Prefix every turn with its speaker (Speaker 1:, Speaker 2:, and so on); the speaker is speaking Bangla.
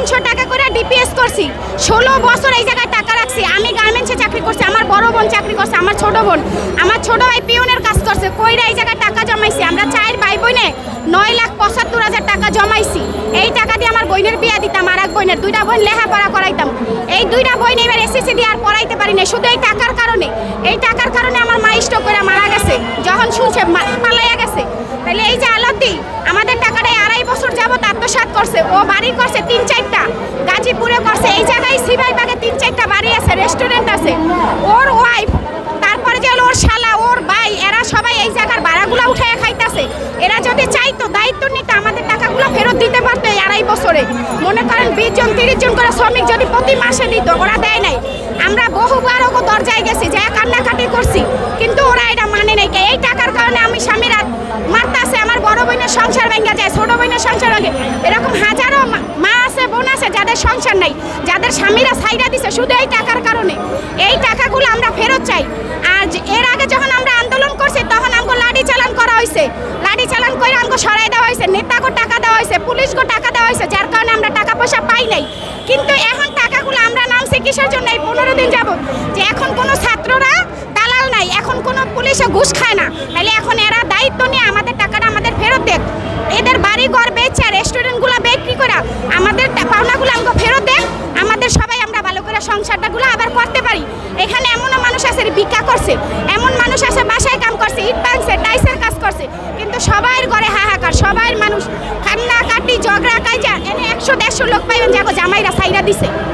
Speaker 1: তিনশো টাকা করে ডিপিএস করছি। ষোলো বছর এই জায়গায় টাকা রাখছি। আমি গার্মেন্টসে চাকরি করছি, আমার বড় বোন চাকরি করছে, আমার ছোট বোন। আমার ছোট ভাই পিওনের কাজ করছে, কইরা এই জায়গায় টাকা জমাইছি। আমরা চার ভাই বোনে নয় লাখ পঁচাত্তর হাজার টাকা জমাইছি। এই টাকা দিয়ে আমার বোনের বিয়া দিতাম আর এক বোনের। দুইটা বোন লেখাপড়া করাইতাম। এই দুইটা বোন এবার এসএসসি দিয়ে আর পড়াইতে পারি না শুধু এই টাকার কারণে। এই টাকার কারণে আমার মা স্ট্রোক করে মারা গেছে। যখন শুনছে মা- পালাইয়া গেছে তাহলে আলতি আমাদের টাকাটা আড়াই বছর যাবত আত্মসাৎ করছে। ও বাড়ি করছে তিন চারটা। গাজীপুরে করছে। এই জায়গায় সিবাই বাগে তিন চারটা বাড়ি আছে, রেস্টুরেন্ট আছে। ওর ওয়াইফ তারপরে যে ওর শালা, ওর ভাই, এরা সবাই এই জায়গার ভাড়াগুলো উঠায় খাইতেছে। এরা যদি চাইতো, দায়িত্ব নিতে, আমাদের টাকাগুলো ফেরত দিতে পারতো এই আড়াই বছরে। মনে করেন বিশ জন, তিরিশ জন করে শ্রমিক যদি প্রতি মাসে দিত, ওরা দেয় নাই। আমরা বহুবার ওকে দরজায় গেছি যে কান্নাকাটি করছি কিন্তু ওরা এটা মানে নাই এই টাকার কারণে আমি স্বামীরা মারতাছে আমার বড় বোনের সংসার ভেঙে যায়, ছোট বোনের সংসার ভেঙে এরকম হাজারো মা- আছে, বোন আছে, যাদের সংসার নাই, যাদের স্বামীরা সাইডা দিছে শুধু এই টাকার কারণে। এই টাকাগুলো আমরা ফেরত চাই। আর এর আগে যখন আমরা আন্দোলন করছি, তখন আমাকে লাঠি চালান করা হয়েছে লাঠি চালান করে আমাকে সরাই দেওয়া হয়েছে নেতাকে টাকা দেওয়া হয়েছে পুলিশকে টাকা দেওয়া হয়েছে যার কারণে আমরা টাকা পয়সা পাই নাই। কিন্তু এখন টাকাগুলো আমরা নামছি কিসের জন্য? এই পনেরো দিন যাব যে এখন কোনো ছাত্ররা দালাল নাই, এখন কোনো পুলিশে ঘুষ খায় না। তাহলে এখন এরা ঘর রেস্টুরেন্টগুলো বিক্রি করা, আমাদের পাওনাগুলো আমাকে ফেরত দেন আমাদের সবাই আমরা ভালো করে সংসারটাগুলো আবার করতে পারি। এখানে এমনও মানুষ আছে, ভিক্ষা করছে, এমন মানুষ আছে, বাসায় কাম করছে, ইট ভাঙছে টাইসের কাজ করছে, কিন্তু সবার ঘরে হাহাকার সবাই মানুষ কান্না কাটি ঝগড়া কাজা এনে একশো দেড়শো লোক পাইবেন, যাকে জামাইরা সাইরা দিছে।